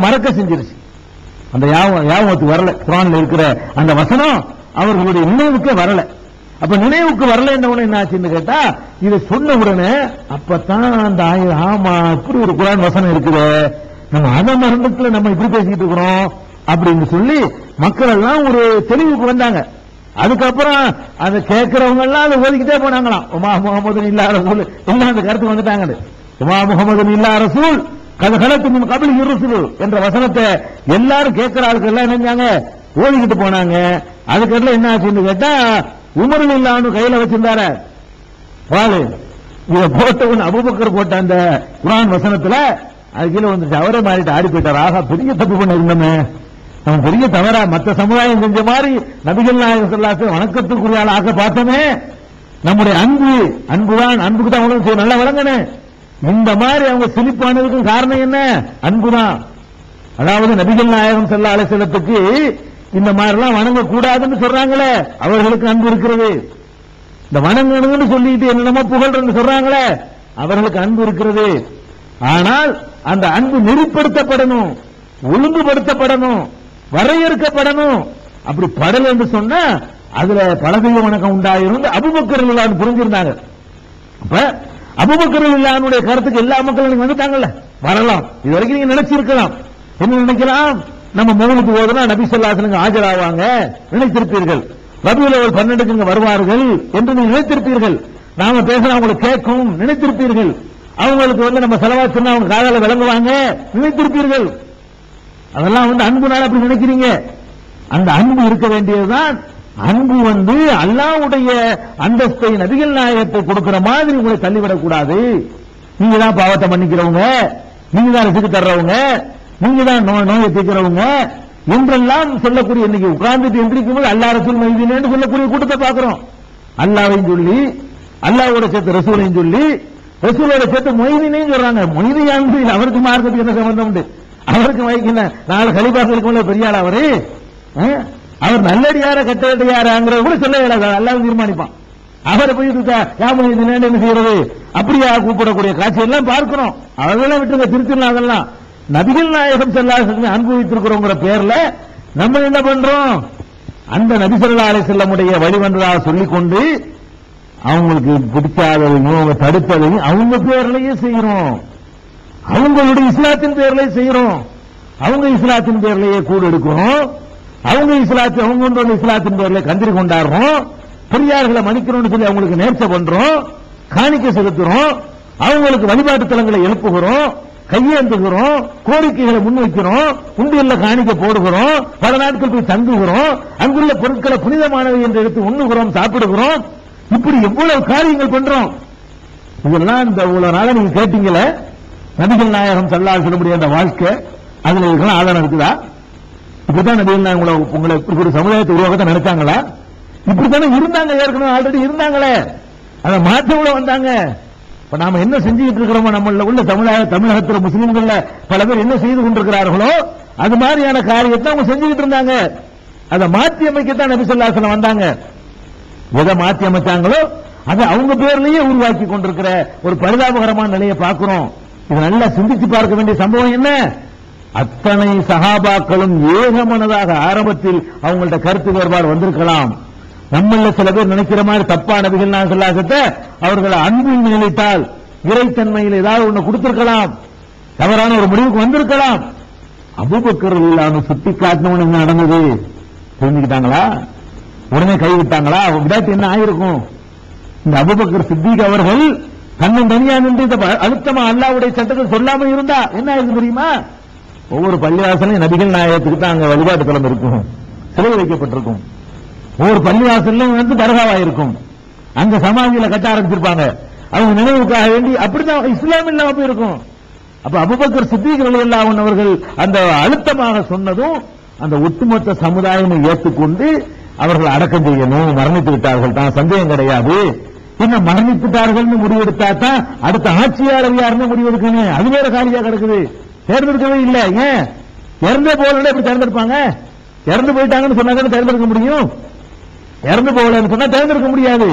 மறக்க செஞ்சிருச்சு. அந்த யாபம் வரல. குரான்ல இருக்கிற அந்த வசனம் அவர்களுடைய நினைவுக்கு வரல. அப்ப நினைவுக்கு வரல என்ன உடனே என்ன ஆச்சுன்னு கேட்டா இதை சொன்ன உடனே அப்பதான் அந்த ஆய- ஆமா இப்படி ஒரு குரான் வசனம் இருக்குது. நம்ம அத மரணத்துல நம்ம இப்படி பேசிக்கிட்டு இருக்கிறோம் அப்படின்னு சொல்லி மக்கள் எல்லாம் ஒரு தெளிவுக்கு வந்தாங்க. அதுக்கப்புறம் அதை கேட்கிறவங்க எல்லாம் அதை ஓதிக்கிட்டே போனாங்களாம். உமா முகமது இல்லா ரசூல் எல்லாம் அந்த கருத்து வந்துட்டாங்க உமா முகமது இல்லா ரசூல் கதகலத்து கபில் இருசுரு என்ற வசனத்தை எல்லாரும் கேட்கிற ஆளுக்கு எல்லாம் நினைஞ்சாங்க ஓடிக்கிட்டு போனாங்க. அதுக்கெல்லாம் என்ன ஆச்சுன்னு கேட்டா உமரில் இல்லாமல் கையில வச்சிருந்தார. பாலு. இத போட்டவன் அபுபக்கர் போட்ட அந்த குரான் வசனத்துல அது கீழே வந்துச்சு அவரே மாறிட்டு ஆடி போயிட்டார். ஆகா பெரிய தப்பு பண்ண இருந்தோமே. அவன் பெரிய தவறா மத்த சமுதாயம் செஞ்ச மாதிரி நபிகள் நாயகம் சொல்லாசு வணக்கத்துக்குரிய ஆக ஆக்க பார்த்தோமே. நம்முடைய அன்பு அன்புதான் அன்புக்கு தான் உணவு செய்ய நல்லா வழங்கனே இந்த மாதிரி அவங்க சிலிப்பானதுக்கும் காரணம் என்ன? அன்புதான். அதாவது நபிகள் நாயகம் செல்ல அலசலத்துக்கு இந்த மாதிரிலாம் வணங்க கூடாதுன்னு சொல்றாங்களே அவர்களுக்கு அன்பு இருக்கிறது. இந்த வணங்கணும்னு சொல்லிட்டு என்னென்னமோ புகழ்றன்னு சொல்றாங்களே அவர்களுக்கு அன்பு இருக்கிறது. ஆனால் அந்த அன்பு நெறிப்படுத்தப்படணும் ஒழுங்குபடுத்தப்படணும் வரையறுக்கப்படணும். அப்படி படல் என்று சொன்னா அதுல பலதெய்வ வணக்கம் உண்டாயிருந்து அபுபக்கர் புரிஞ்சிருந்தாங்க. அப்ப அபுபக்கர் இல்லானுடைய கருத்துக்கு எல்லா மக்களும் வந்துட்டாங்கல்ல. வரலாம். இது வரைக்கும் நீங்க நினைச்சிருக்கலாம். என்ன நினைக்கலாம்? நம்ம மௌனுக்கு ஓதுனா நபி சொல்லாசனுங்க ஆஜராவாங்க. நினைத்திருப்பீர்கள். ரபியுல் ஒரு பன்னெண்டுக்கு இங்க வருவார்கள் என்று நீங்க நினைத்திருப்பீர்கள். நாம பேசினா அவங்களுக்கு கேட்கும். நினைத்திருப்பீர்கள். அவங்களுக்கு வந்து நம்ம செலவா சொன்னா அவங்க காதால விளங்குவாங்க. நினைத்திருப்பீர்கள். அதெல்லாம் வந்து அன்புனால அப்படி நினைக்கிறீங்க. அந்த அன்பு இருக்க வேண்டியதுதான் அன்பு வந்து அல்லாவுடைய அந்தஸ்தை நபிகள் நாயகத்தை கொடுக்கிற மாதிரி உங்களை தள்ளிவிடக்கூடாது. நீங்க தான் பாவத்தை மன்னிக்கிறவங்க நீங்க தான் ரிசுக்கு தர்றவங்க நீங்க தான் நோய் நோயை தீர்க்கிறவங்க. என்றெல்லாம் சொல்லக்கூடிய இன்னைக்கு உட்கார்ந்துட்டு எந்திரிக்கும் போது அல்லா ரசூல் மைதீனு சொல்லக்கூடிய கூட்டத்தை பார்க்கிறோம். அல்லாவையும் சொல்லி அல்லாவோட சேர்த்து ரசூலையும் சொல்லி ரசூலோட சேர்த்து மொய்தீனையும் சொல்றாங்க. மொய்தியானது அவருக்கு மார்க்கத்துக்கு என்ன சம்பந்தம் உண்டு? அவருக்கு வைக்கல நாலு கலிபாசம் இருக்கும்ல பெரியாள் அவரு? அவர் நல்லடியார கட்டடியாராங்கிறத கூட சொல்ல இயலாது அல்லாஹ் தீர்மானிப்பான். அவரை போய் யாமொழி என்ன செய்யறது? அப்படியா கூப்பிடக்கூடிய காட்சி எல்லாம் பார்க்கிறோம் அதெல்லாம் விட்டுங்க திருத்திடலாம் அதெல்லாம். நபிகள் நாயகம் செல்லாசத்தை அனுபவித்திருக்கிறோங்கிற பேர்ல நம்ம என்ன பண்றோம்? அந்த நபி அலை செல்லமுடைய வழிவந்ததாக சொல்லிக்கொண்டு அவங்களுக்கு பிடிக்காததையும் அவங்க தடுப்பதையும் அவங்க பேர்லயே செய்யறோம். அவங்களுடைய இஸ்லாத்தின் பேர்லயே செய்யறோம். அவங்க இஸ்லாத்தின் பேர்லயே கூடு எடுக்கிறோம் அவங்க இஸ்லாத்து அவங்க இஸ்லாத்தின் பேர்ல கந்திரி கொண்டாடுறோம். பெரியார்களை மன்னிக்கணும்னு சொல்லி அவங்களுக்கு நேர்ச்சை பண்றோம். காணிக்க செலுத்துறோம். அவங்களுக்கு வழிபாட்டு தலங்களை எழுப்புகிறோம். கையேந்துகிறோம். கோரிக்கைகளை முன்வைக்கிறோம். உண்டியல்ல காணிக்க போடுகிறோம். பல நாட்கள் போய் தங்குகிறோம். அங்குள்ள பொருட்களை புனிதமானவை என்று எடுத்து உண்ணுகிறோம் சாப்பிடுகிறோம். இப்படி எவ்வளவு காரியங்கள் பண்றோம். இதெல்லாம் இந்த இவ்வளவு நாளை நீங்க கேட்டீங்களே நபிகள் நாயகம் சல்லாஹ் சொல்லக்கூடிய அந்த வாழ்க்கை. அதுல இருக்கலாம் ஆதாரம் இருக்குதா? இப்படித்தான் நபிகள் உங்களை உங்களை ஒரு சமுதாயத்தை உருவாக்கத்தை நினைச்சாங்களா? இப்படித்தானே இருந்தாங்க ஏற்கனவே ஆல்ரெடி இருந்தாங்களே. அதை மாற்ற உள்ள வந்தாங்க. இப்ப நாம என்ன செஞ்சுக்கிட்டு இருக்கிறோமோ நம்மள உள்ள தமிழக தமிழகத்துல முஸ்லிம்கள்ல பல பேர் என்ன செய்து கொண்டிருக்கிறார்களோ அது மாதிரியான காரியத்தை அவங்க செஞ்சுக்கிட்டு இருந்தாங்க. அதை மாற்றி அமைக்கத்தான் நபி சொல்லாசனம் வந்தாங்க. எதை மாற்றி அமைச்சாங்களோ அதை அவங்க பேர்லயே உருவாக்கி கொண்டிருக்கிற ஒரு பரிதாபகரமான நிலையை பார்க்கிறோம். இது நல்லா சிந்திச்சு பார்க்க வேண்டிய சம்பவம் என்ன? அத்தனை சகாபாக்களும் ஏகமனதாக ஆரம்பத்தில் அவங்கள்ட்ட கருத்து வேறுபாடு வந்திருக்கலாம். நம்மள சில பேர் நினைக்கிற மாதிரி தப்பா நபிகள் நான் அவர்களை அன்பில் நினைத்தால் இறைத்தன்மையில் ஏதாவது ஒண்ணு கொடுத்திருக்கலாம். தவறான ஒரு முடிவுக்கு வந்திருக்கலாம். அபுபக்கர் இல்லாம சுட்டி காட்டினவன் என்ன நடந்தது? தெரிஞ்சுக்கிட்டாங்களா? உடனே கைவிட்டாங்களா? விடாட்டு என்ன ஆயிருக்கும்? இந்த அபுபக்கர் சித்திக் அவர்கள் தன்னன் தனியா நின்று இந்த அழுத்தமா அல்லாவுடைய சட்டத்தை சொல்லாம இருந்தா என்ன ஆயிருக்கு தெரியுமா? ஒவ்வொரு பள்ளிவாசலையும் நபிகள் நாயகத்துக்கு தான் அங்க வழிபாட்டு தளம் இருக்கும். சிலை வைக்கப்பட்டிருக்கும். ஒவ்வொரு பள்ளிவாசலும் வந்து தர்காவா இருக்கும். அங்க சமாதியில கட்ட ஆரம்பிச்சிருப்பாங்க. அவங்க நினைவுக்காக வேண்டி அப்படிதான் இஸ்லாம் இல்லாம போயிருக்கும். அப்ப அபுபக்கர் சித்திக் அவர்கள் அந்த அழுத்தமாக சொன்னதும் அந்த ஒட்டுமொத்த சமுதாயம் ஏற்றுக்கொண்டு அவர்கள் அடக்கம் செய்யணும் மரணித்து விட்டார்கள் தான். சந்தேகம் கிடையாது. என்ன மரணித்துட்டார்கள்னு முடிவெடுத்தா தான் அடுத்த ஆட்சியாளர் யாருன்னு முடிவெடுக்கணும். அது வேற காலியா கிடக்குது. தேர்ந்தெடுக்கவே இல்லை. ஏன்? இறந்தே போகல எப்படி தேர்ந்தெடுப்பாங்க? இறந்து போயிட்டாங்கன்னு சொன்னாங்க தேர்ந்தெடுக்க முடியும்? இறந்து போகலன்னு சொன்னா தேர்ந்தெடுக்க முடியாது.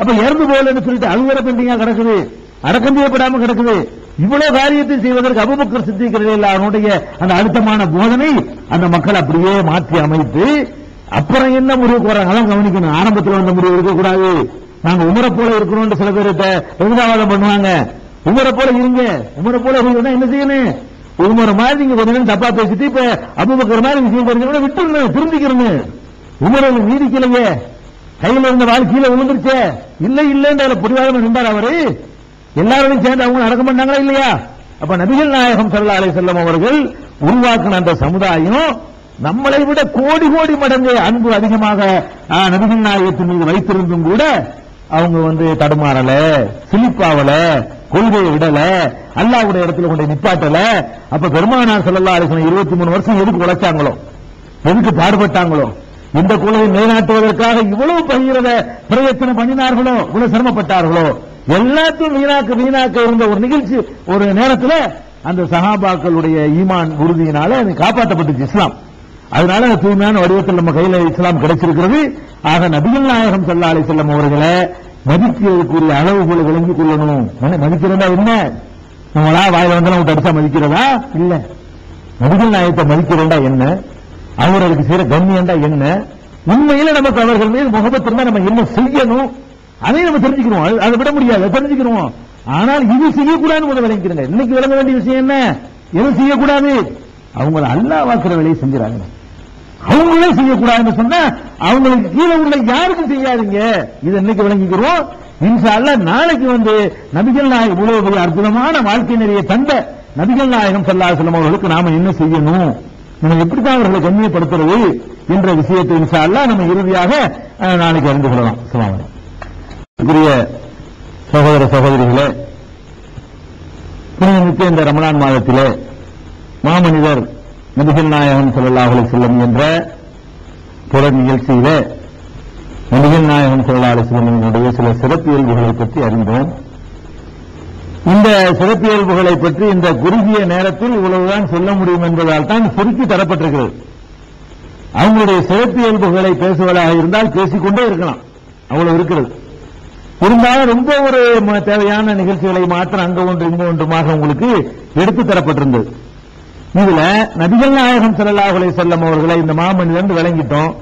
அப்ப இறந்து போகலன்னு சொல்லிட்டு அது பெண்டிங்கா கிடக்குது. அடக்கம் செய்யப்படாம கிடக்குது. இவ்வளவு காரியத்தை செய்வதற்கு அபுபக்கர் சித்திக்கிறதில் அவனுடைய அந்த அழுத்தமான போதனை அந்த மக்கள் அப்படியே மாற்றி அமைத்து அப்புறம் என்ன முடிவு வராங்க அதான் கவனிக்கணும். ஆரம்பத்தில் வந்த முடிவு இருக்கக்கூடாது. நாங்க உமரை போல இருக்கிறோம் சில பேர்கிட்ட விருதாவாதம் பண்ணுவாங்க. உமரை போல இருங்க. உமரை போல இருந்ததுன்னா என்ன செய்யணும்? உமரை மாதிரி நீங்க கொஞ்ச நேரம் தப்பா பேசிட்டு இப்ப அபுபக்கர் மாதிரி விஷயம் கொஞ்சம் விட்டுருங்க திரும்பிக்கிறணும் உமரை நீதிக்கலையே கையில இருந்த வாழ் கீழே விழுந்துருச்சே. இல்ல இல்லன்ற புரிவாக நின்றார் அவரு. எல்லாரும் சேர்ந்து அவங்க நடக்க மாட்டாங்களா இல்லையா? அப்ப நபிகள் நாயகம் சல்லா அலை செல்லம் அவர்கள் உருவாக்கின அந்த சமுதாயம் நம்மளை விட கோடி கோடி மடங்கு அன்பு அதிகமாக நபிகள் நாயகத்தின் மீது வைத்திருந்தும் கூட அவங்க வந்து தடுமாறல சிலிப்பாவல கொள்கையை விடல அல்லாவுடைய இடத்துல கொண்டு நிப்பாட்டல அப்ப பெருமானார் செல்லல்லா அலைஹி இருபத்தி மூணு வருஷம் எதுக்கு உழைச்சாங்களோ? எதுக்கு பாடுபட்டாங்களோ? இந்த குழுவை நிலைநாட்டுவதற்காக இவ்வளவு பகிரத பிரயத்தனம் பண்ணினார்களோ? இவ்வளவு சிரமப்பட்டார்களோ? எல்லாத்தையும் வீணாக்க வீணாக்க இருந்த ஒரு நிகழ்ச்சி ஒரு நேரத்தில் அந்த சஹாபாக்களுடைய ஈமான் உறுதியினால அது காப்பாற்றப்பட்டுச்சு இஸ்லாம். அதனால தூய்மையான வடிவத்தில் நம்ம கையில இஸ்லாம் கிடைச்சிருக்கிறது. ஆக நபிகள் நாயகம் சல்லா அலி செல்லம் அவர்களை மதிக்கிறதுக்குரிய அளவுகளை விளங்கிக் கொள்ளணும். மதிக்கிறதா என்ன? நம்மளா வாய் வந்தாலும் அவங்க அடிச்சா மதிக்கிறதா? இல்ல. நபிகள் நாயகத்தை மதிக்கிறதா என்ன? அவர்களுக்கு செய்யற கண்ணியண்டா என்ன? உண்மையில நமக்கு அவர்கள் மீது முகபத்து இருந்தா நம்ம என்ன செய்யணும்? அதையும் நம்ம தெரிஞ்சுக்கிறோம். அது- அதை விட முடியாது. தெரிஞ்சுக்கிறோம். ஆனால் இது செய்யக்கூடாதுன்னு முதல்ல விளங்கிக்கிறங்க. இன்னைக்கு விளங்க வேண்டிய விஷயம் என்ன? எது செய்யக்கூடாது? அவங்கள அல்லாஹ் வாக்குற வேலையை செஞ்சுறாங்க. அவங்களே செய்யக்கூடாதுன்னு சொன்னா அவங்களுக்கு கீழே உள்ள யாருக்கும் செய்யாதீங்க. இது இன்னைக்கு விளங்கிக்கிறோம். இன்ஷா நாளைக்கு வந்து நபிகள் நாயகம் இவ்வளவு பெரிய அற்புதமான வாழ்க்கை நிறைய தந்த நபிகள் நாயகம் ஸல்லல்லாஹு அலைஹி அவர்களுக்கு நாம என்ன செய்யணும்? நம்ம எப்படித்தான் அவர்களை கண்ணியப்படுத்துறது என்ற விஷயத்தை இன்ஷா நம்ம இறுதியாக அஹ், நாளைக்கு அறிந்து கொள்ளலாம். சுமாமன் சகோதர சகோதரிகளே புனிதமிக்க இந்த ரமணான் மாதத்திலே மாமனிதர் நபிகள் நாயகம் ஸல்லல்லாஹு செல்லும் என்ற புற நிகழ்ச்சியில நபிகள் நாயகம் ஸல்லல்லாஹு அலைஹி சில சிறப்பியல்புகளை பற்றி அறிந்தோம். இந்த சிறப்பியல்புகளை பற்றி இந்த குறுகிய நேரத்தில் இவ்வளவுதான் சொல்ல முடியும் என்பதால் தான் சுருக்கி தரப்பட்டிருக்கிறது. அவங்களுடைய சிறப்பியல்புகளை பேசுவதாக இருந்தால் பேசிக்கொண்டே இருக்கலாம். அவ்வளவு இருக்கிறது. இருந்தாலும் ரொம்ப ஒரு தேவையான நிகழ்ச்சிகளை மாத்திரம் அங்க ஒன்று இங்க ஒன்றுமாக உங்களுக்கு எடுத்து தரப்பட்டிருந்தது. இதுல நபிகள் நாயகம் ஸல்லல்லாஹு அலைஹி அவர்களை இந்த மாமனிலிருந்து விளங்கிட்டோம்.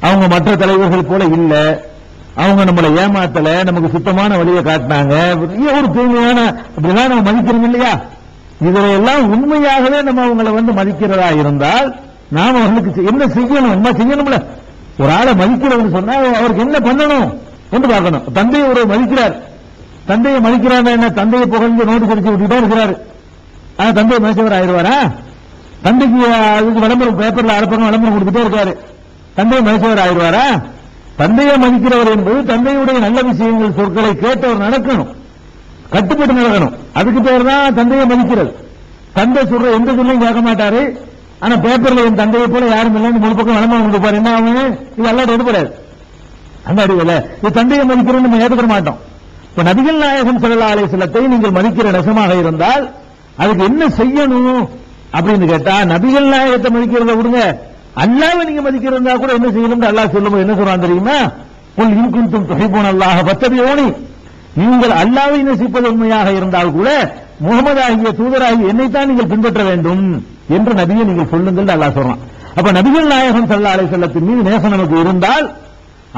அவங்க மற்ற தலைவர்கள் போல இல்ல. அவங்க நம்மளை ஏமாத்தல நமக்கு சுத்தமான வழியை காட்டினாங்க. ஒரு தூய்மையான அப்படிதான் நம்ம மதிக்கிறோம் இல்லையா? இதுல எல்லாம் உண்மையாகவே நம்ம அவங்களை வந்து மதிக்கிறதா இருந்தால் நாம் அவர்களுக்கு என்ன செய்யணும்? என்ன செய்யணும்ல. ஒரு ஆளை மதிக்கிறவன்னு சொன்னா அவருக்கு என்ன பண்ணணும்? என்று பார்க்கணும். தந்தையை ஒரு மதிக்கிறார். தந்தையை மதிக்கிறார் என்ன? தந்தையை புகழ்ந்து நோட்டு பிடிச்சு விட்டுட்டே இருக்கிறாரு. ஆனா தந்தையை மதிச்சவர் ஆயிடுவாரா? தந்தைக்கு அதுக்கு விளம்பரம் பேப்பர்ல அனுப்பணும் விளம்பரம் கொடுத்துட்டே இருக்காரு. தந்தை மேசவர் ஆயிடுவாரா? தந்தையை மதிக்கிறவர் என்பது தந்தையுடைய நல்ல விஷயங்கள் சொற்களை கேட்டவர் நடக்கணும். கட்டுப்பட்டு நடக்கணும். அதுக்கு பேர் தான் தந்தையை மதிக்கிறது. தந்தை சொல்ற எந்த சொல்லையும் கேட்க மாட்டாரு. ஆனா பேப்பர்ல என் தந்தையை போல யாரும் இல்லைன்னு முழு பக்கம் விளம்பரம் கொடுப்பாரு என்ன ஆகும் இது எல்லாம் எடுப்படாது அந்த அடிவில் இது தந்தையை மதிக்கிறோம் நம்ம ஏற்றுக்க மாட்டோம். இப்ப நபிகள் நாயகம் ஸல்லல்லாஹு அலைஹி வஸல்லத்தை நீங்கள் மதிக்கிற நெசமாக இருந்தால் அதுக்கு என்ன செய்யணும்? அப்படின்னு கேட்டா நபிகள் நாயகத்தை மதிக்கிறத விடுங்க. அல்லாவை நீங்க மதிக்கிறதா கூட என்ன செய்யணும் அல்லாஹ் சொல்லும்போது என்ன சொல்றான் தெரியுமா? குல் இன் தொகை போன அல்லாஹ் ஃபத்தபிஊனி நீங்கள் அல்லாவை நேசிப்பது உண்மையாக இருந்தால் கூட முகமது ஆகிய தூதராகிய என்னைத்தான் நீங்கள் பின்பற்ற வேண்டும் என்று நபியை நீங்கள் சொல்லுங்கள் அல்லாஹ் சொல்றான். அப்ப நபிகள் நாயகம் ஸல்லல்லாஹு செல்லத்தின் வஸல்லத்தின் மீது நேசம் நமக்கு இருந்தால்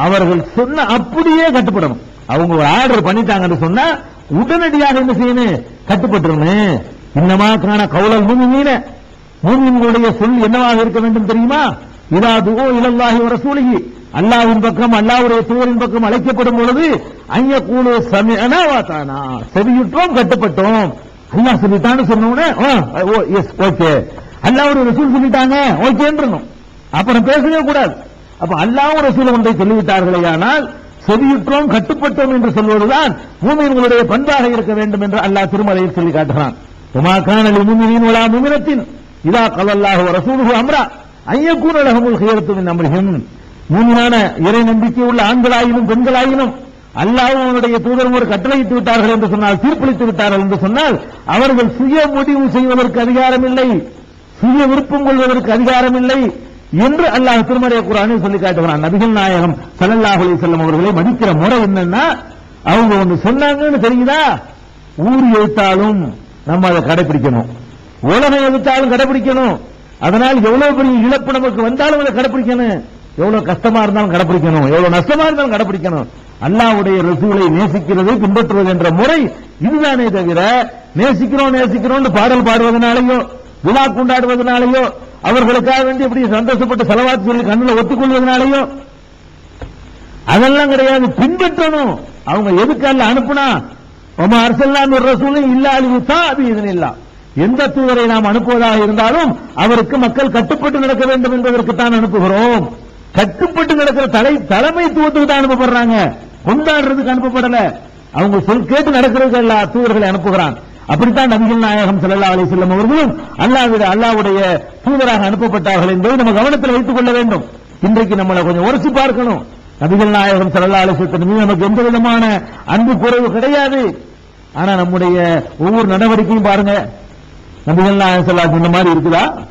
அவர்கள் சொன்ன அப்படியே கட்டுப்படணும். அவங்க ஒரு ஆர்டர் பண்ணிட்டாங்கன்னு சொன்னா உடனடியாக என்ன செய்யணும்? கட்டுப்பட்டுருன்னு இன்னமா காண கவுளல் மூமின்களுடைய சொல் என்னவாக இருக்க வேண்டும் தெரியுமா? இதா துகோ இலல்லாஹி ஒரு சூழகி அல்லாவின் பக்கம் அல்லாவுடைய தூதரின் பக்கம் அழைக்கப்படும் பொழுது ஐய கூலு சமிஅனா செவியுற்றோம் கட்டுப்பட்டோம். அல்லாஹ் சொல்லிட்டான்னு சொன்ன ஓ எஸ் ஓகே அல்லாவுடைய ரசூல் சொல்லிட்டாங்க ஓகேன்றணும் அப்புறம் பேசவே கூடாது. அப்ப அல்லாஹ் ரசூல் ஒன்றை சொல்லிவிட்டார்களே ஆனால் செவியுற்றோம் கட்டுப்பட்டோம் என்று சொல்வதுதான் மூமியர்களுடைய பண்பாக இருக்க வேண்டும் என்று அல்லாஹ் திருமலையில் சொல்லி காட்டுகிறான். உமாக்கான காணலி உலா முமினத்தின். இதா கலல்லாக ரசூலுகு அம்ரா ஐயக்கூன லஹமுல் ஹியரத்து மின் அம்ரிஹிம். இறை நம்பிக்கை உள்ள ஆண்களாயினும் பெண்களாயினும் அல்லாஹ் அவனுடைய தூதரும் ஒரு கட்டளையிட்டு விட்டார்கள் என்று சொன்னால் தீர்ப்பளித்து விட்டார்கள் என்று சொன்னால் அவர்கள் சுய முடிவு செய்வதற்கு அதிகாரம் இல்லை சுய விருப்பம் கொள்வதற்கு அதிகாரம் இல்லை என்று அல்லாஹ் திருமறை குரானில் சொல்லி காட்டுகிறான். நபிகள் நாயகம் ஸல்லல்லாஹு அலி செல்லம் அவர்களை மதிக்கிற முறை என்னன்னா அவங்க ஒன்று சொன்னாங்கன்னு தெரியுதா? ஊர் எழுத்தாலும் நம்ம அதை கடைபிடிக்கணும் உலகம் எதிர்த்தாலும் கடைபிடிக்கணும். அதனால் எவ்வளவு பெரிய இழப்பு நமக்கு வந்தாலும் அதை கடைபிடிக்கணும். எவ்வளவு கஷ்டமா இருந்தாலும் கடைபிடிக்கணும். எவ்வளவு நஷ்டமா இருந்தாலும் கடைபிடிக்கணும். அல்லாவுடைய ரசூலை நேசிக்கிறது பின்பற்றுவது என்ற முறை இதுதானே தவிர நேசிக்கிறோம் நேசிக்கிறோம் பாடல் பாடுவதனாலேயோ விழா கொண்டாடுவதனாலேயோ அவர்களுக்காக வேண்டி இப்படி சந்தோஷப்பட்டு செலவாத்து சொல்லி கண்ணுல ஒத்துக்கொள்வதனாலேயோ அதெல்லாம் கிடையாது. பின்பற்றணும். அவங்க எதுக்கல்ல அனுப்புனா? ஒமா அரசல்லாம் ஒரு ரசூலும் இல்லா அழிவுத்தா அது இல்லாம் எந்த தூதரை நாம் அனுப்புவதாக இருந்தாலும் அவருக்கு மக்கள் கட்டுப்பட்டு நடக்க வேண்டும் என்பதற்கு தான் அனுப்புகிறோம். கட்டுப்பட்டு நடக்கிற தலை தலைமைத்துவத்துக்கு தான் அனுப்பப்படுறாங்க. கொண்டாடுறதுக்கு அனுப்பப்படல. அவங்க சொல் கேட்டு நடக்கிறதுக்கு எல்லா தூதர்களை அனுப்புகிறான். அப்படித்தான் நபிகள் நாயகம் ஸல்லல்லாஹு அலைஹி வஸல்லம் அவர்களும் அல்லாவிட அல்லாவுடைய தூதராக அனுப்பப்பட்டார்கள் என்பதை நம்ம கவனத்தில் வைத்துக் கொள்ள வேண்டும். இன்றைக்கு நம்மளை கொஞ்சம் உரசி பார்க்கணும். நபிகள் நாயகம் ஸல்லல்லாஹு அலைஹி மீது நமக்கு எந்த விதமான அன்பு குறைவு கிடையாது. ஆனா நம்முடைய ஒவ்வொரு நடவடிக்கையும் பாருங்க. நபிகள் நாயகம் இந்த மாதிரி இருக்குதா?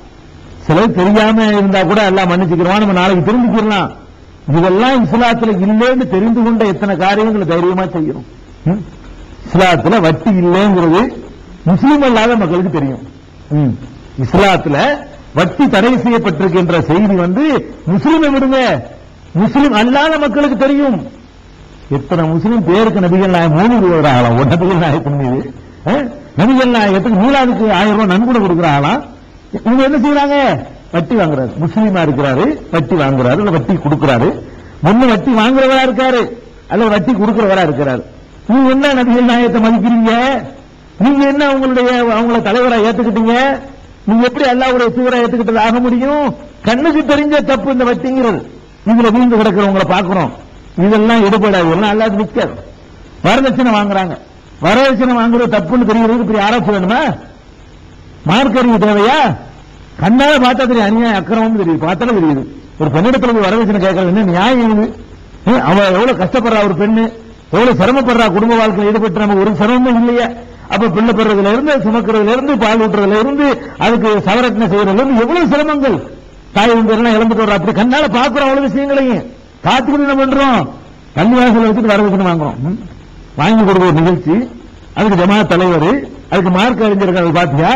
சிலர் தெரியாம இருந்தா கூட எல்லாம் மன்னிச்சுக்கிறோம். நம்ம நாளைக்கு தெரிஞ்சுக்கிறலாம். இதெல்லாம் இஸ்லாத்துல இல்லைன்னு தெரிந்து கொண்ட எத்தனை காரியங்களை தைரியமா செய்யணும். ம்? இஸ்லாத்துல வட்டி இல்லைங்கிறது முஸ்லீம் அல்லாத மக்களுக்கு தெரியும். ம். இஸ்லாத்துல வட்டி தடை செய்யப்பட்டிருக்கின்ற செய்தி வந்து முஸ்லீமை விடுங்க. முஸ்லீம் அல்லாத மக்களுக்கு தெரியும். எத்தனை முஸ்லீம் பேருக்கு நபிகள் நாயகம் மூணு ரூபாய் ஒரு நபிகள் நாயகத்தின் மீது. நபிகள் நாயகத்துக்கு மீளாதுக்கு ஆயிரம் ரூபாய் நன்கொடை கொடுக்குற ஆகலாம் இவங்க என்ன செய்யறாங்க? வட்டி வாங்குறாரு. முஸ்லீமா இருக்கிறாரு வட்டி வாங்குறாரு இல்ல வட்டி கொடுக்கிறாரு. முன்ன வட்டி வாங்குறவரா இருக்காரு அல்ல வட்டி கொடுக்கிறவரா இருக்கிறாரு. நீங்க என்ன நபிகள் நாயகத்தை மதிக்கிறீங்க? நீங்க என்ன அவங்களுடைய அவங்கள தலைவரா ஏத்துக்கிட்டீங்க? நீங்க எப்படி அல்லாவுடைய தூவரா ஏத்துக்கிட்டது ஆக முடியும்? கண்ணுக்கு தெரிஞ்ச தப்பு இந்த வட்டிங்கிறது. இதுல வீழ்ந்து கிடக்கிறவங்களை பாக்குறோம் இதெல்லாம் எடுபடாது. எல்லாம் அல்லாது நிக்காது. வரதட்சணை வாங்குறாங்க. வரதட்சணை வாங்குறது தப்புன்னு தெரியறதுக்கு இப்படி ஆராய்ச்சி வேணுமா? மார்க்கறிவு தேவையா? கண்ணால பார்த்தா தெரியும் அநியாயம் அக்கிரமம் தெரியுது. பார்த்தாலும் தெரியுது. ஒரு பெண்ணிடத்துல போய் வரதட்சணை கேட்கறது என்ன நியாயம் இது? அவ எவ்வளவு கஷ்டப்படுறா ஒரு பெண்ணு? எவ்வளவு சிரமப்படுறா குடும்ப வாழ்க்கையில் ஈடுபட்டு நமக்கு ஒரு சிரமமும் இல்லையா. அப்ப பிள்ளை பெறதுல இருந்து சுமக்கிறதுல இருந்து பால் ஊட்டுறதுல இருந்து அதுக்கு சவரட்னை செய்யறதுல இருந்து எவ்வளவு சிரமங்கள்? தாய் எல்லாம் இழந்துட்டு வர்றா. அப்படி கண்ணால பாக்குறோம் அவ்வளவு விஷயங்களையும். பார்த்துக்கிட்டு என்ன பண்றோம் பள்ளிவாசல வச்சுட்டு வரதட்சணை வாங்குறோம். வாங்கி கொடுக்குற ஒரு நிகழ்ச்சி அதுக்கு ஜமா தலைவர் அதுக்கு மார்க் அறிஞர்கள் பாத்தியா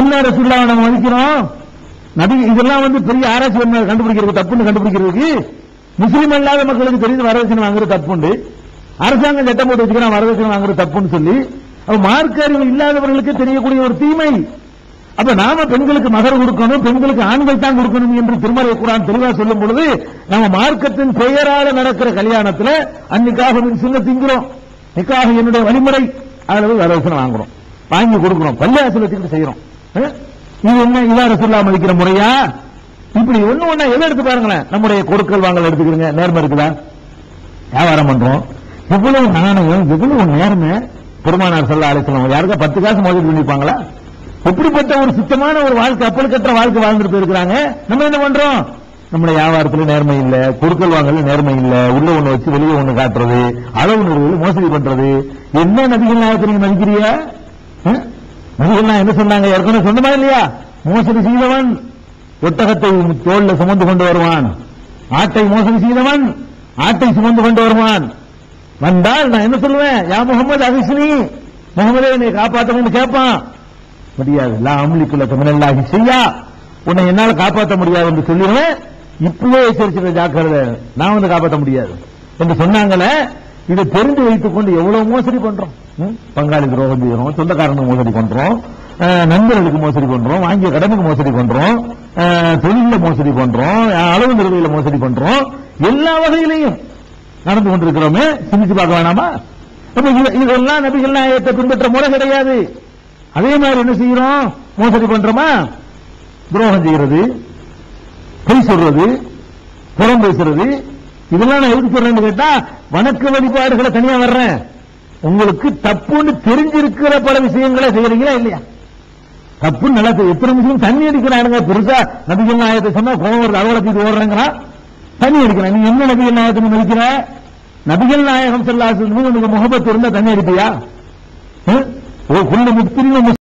என்ன ரசூல்லாவை நம்ம மதிக்கிறோம். நபி இதெல்லாம் வந்து பெரிய ஆராய்ச்சி கண்டுபிடிக்கிறது தப்புன்னு கண்டுபிடிக்கிறதுக்கு முஸ்லீம் அல்லாத மக்களுக்கு தெரிந்து வரதட்சணை வாங்குறது தப்புண்டு. அரசாங்கம் சட்டம் போட்டு வச்சுக்கிறான் வரதட்சணை வாங்குறது தப்புன்னு சொல்லி மார்க்க அறிவு இல்லாதவர்களுக்கு தெரியக்கூடிய ஒரு தீமை. அப்ப நாம பெண்களுக்கு மகர் கொடுக்கணும் பெண்களுக்கு ஆண்கள் தான் கொடுக்கணும் என்று திருமலை குரான் தெளிவா சொல்லும் பொழுது நம்ம மார்க்கத்தின் பெயரால நடக்கிற கல்யாணத்துல அன்னைக்காக சின்ன திங்கிறோம். நிக்காக என்னுடைய வழிமுறை அதுல போய் வரதட்சணை வாங்குறோம். வாங்கி கொடுக்கிறோம். பள்ளியாசல் வச்சுக்கிட்டு செய்யறோம் இது என்ன? இதா சொல்லா மதிக்கிற முறையா? இப்படி ஒண்ணு ஒண்ணா எதை எடுத்து பாருங்களேன். நம்முடைய கொடுக்கல் வாங்கல் எடுத்துக்கிறீங்க. நேர்மை இருக்குதா? வியாபாரம் பண்றோம். இவ்வளவு நாணயம் இவ்வளவு நேர்மை பெருமானார் சொல்ல அழைக்கலாம் யாருக்கா பத்து காசு மோதல் பண்ணிருப்பாங்களா எப்படிப்பட்ட ஒரு சுத்தமான ஒரு வாழ்க்கை அப்பல் கற்ற வாழ்க்கை வாழ்ந்துட்டு போயிருக்கிறாங்க. நம்ம என்ன பண்றோம்? நம்முடைய வியாபாரத்துல நேர்மை இல்ல பொருட்கள் வாங்கல நேர்மை இல்ல உள்ள ஒண்ணு வச்சு வெளியே ஒண்ணு காட்டுறது அளவு நிறுவல் மோசடி பண்றது. என்ன நபிகள் நாயகத்தை நீங்க மதிக்கிறியா அஹ்? நபிகள் என்ன சொன்னாங்க? ஏற்கனவே சொன்னமா இல்லையா? மோசடி செய்தவன் ஒட்டகத்தை தோல்ல சுமந்து கொண்டு வருவான். ஆட்டை மோசடி செய்தவன் ஆட்டை சுமந்து கொண்டு வருவான். வந்தால் நான் என்ன சொல்லுவேன்? யா முகமது அகிஸ்னி முகமதே என்னை காப்பாற்றணும்னு கேட்பான் முடியாது. எல்லாம் அம்லிக்குள்ள தமிழல்லாகி செய்யா உன்னை என்னால காப்பாற்ற முடியாது என்று சொல்லிடுவேன். இப்பவே எச்சரிச்சிட ஜாக்கிரதை நான் வந்து காப்பாற்ற முடியாது. என்று சொன்னாங்களே இதை தெரிந்து வைத்துக் கொண்டு எவ்வளவு மோசடி பண்றோம்? ம்? பங்காளி துரோகம் செய்யறோம் சொந்தக்காரனுக்கு மோசடி பண்றோம். நண்பர்களுக்கு மோசடி பண்றோம். வாங்கிய கடனுக்கு மோசடி பண்றோம். தொழில மோசடி பண்றோம். அளவு நிறுவையில மோசடி பண்றோம். எல்லா வகையிலையும் நடந்து கொண்டிருக்கிறோமே. சிந்திச்சு பார்க்க வேணாமா? இது- இதெல்லாம் நபிகள் நாயகத்தை பின்பற்ற முறை கிடையாது. அதே மாதிரி என்ன செய்யறோம்? மோசடி பண்றோமா? துரோகம் செய்யறது. பொய் சொல்றது புறம் பேசுறது இதெல்லாம் நான் எதுக்கு சொல்றேன்னு கேட்டா வணக்க வழிபாடுகளை தனியா வர்றேன். உங்களுக்கு தப்புன்னு தெரிஞ்சிருக்கிற பல விஷயங்களை செய்யறீங்களா இல்லையா? தப்பு நல்லா எத்தனை விஷயம் தண்ணி அடிக்கிறானுங்க? பெருசா நபிகள் நாயகத்தை சொன்னா கோவம் வருது அலுவலகத்துக்கு ஓடுறாங்கிறான் தண்ணி அடிக்கிறான். நீ என்ன நபிகள் நாயகத்தை மதிக்கிற? நபிகள் நாயகம் செல்லாசு உனக்கு முகபத்து இருந்தா தண்ணி அடிப்பியா? குள்ள முத்திரி